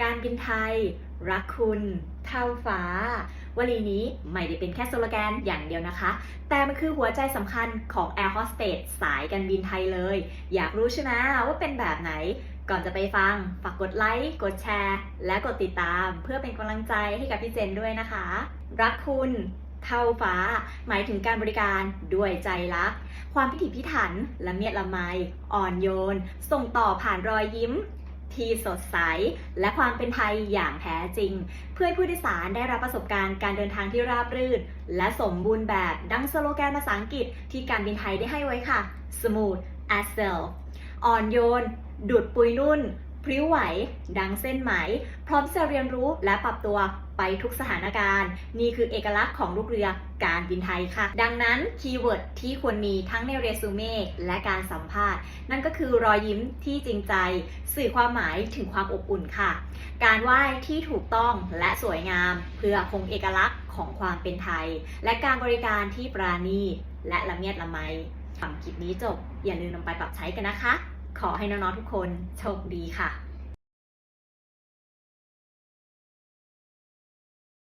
การบินไทย รักคุณ เท่าฟ้าวลีนี้ไม่ได้เป็นแค่สโลแกนอย่างเดียวนะคะ แต่มันคือหัวใจสำคัญของ Air Hostess สายการบินไทยเลย อยากรู้ใช่ไหมว่าเป็นแบบไหน ก่อนจะไปฟัง ฝากกดไลค์ กดแชร์ และกดติดตาม เพื่อเป็นกำลังใจให้กับพี่เจนด้วยนะคะ รักคุณเท่าฟ้า หมายถึงการบริการด้วยใจรัก ความพิถีพิถัน ละเมียดละไม อ่อนโยน ส่งต่อผ่านรอยยิ้ม ที่สดใส และความเป็นไทยอย่างแท้จริง เพื่อให้ผู้โดยสารได้รับประสบการณ์การเดินทางที่ราบรื่น และสมบูรณ์แบบดังสโลแกนภาษาอังกฤษที่การบินไทยได้ให้ไว้ค่ะ smooth as silk อ่อนโยนดูดปุยนุ่น พริ้วไหว ดังเส้นไหม พร้อมจะเรียนรู้และปรับตัวไปทุกสถานการณ์ นี่คือเอกลักษณ์ของลูกเรือการบินไทยค่ะ ดังนั้นคีย์เวิร์ดที่ควรมีทั้งในเรซูเม่และการสัมภาษณ์ นั่นก็คือรอยยิ้มที่จริงใจ สื่อความหมายถึงความอบอุ่นค่ะ การไหว้ที่ถูกต้องและสวยงาม เพื่อคงเอกลักษณ์ของความเป็นไทย และการบริการที่ปราณีและละเมียดละไมฟังคลิปนี้จบ อย่าลืมนำไปปรับใช้กันนะคะ ขอให้น้องๆทุกคนโชคดีค่ะ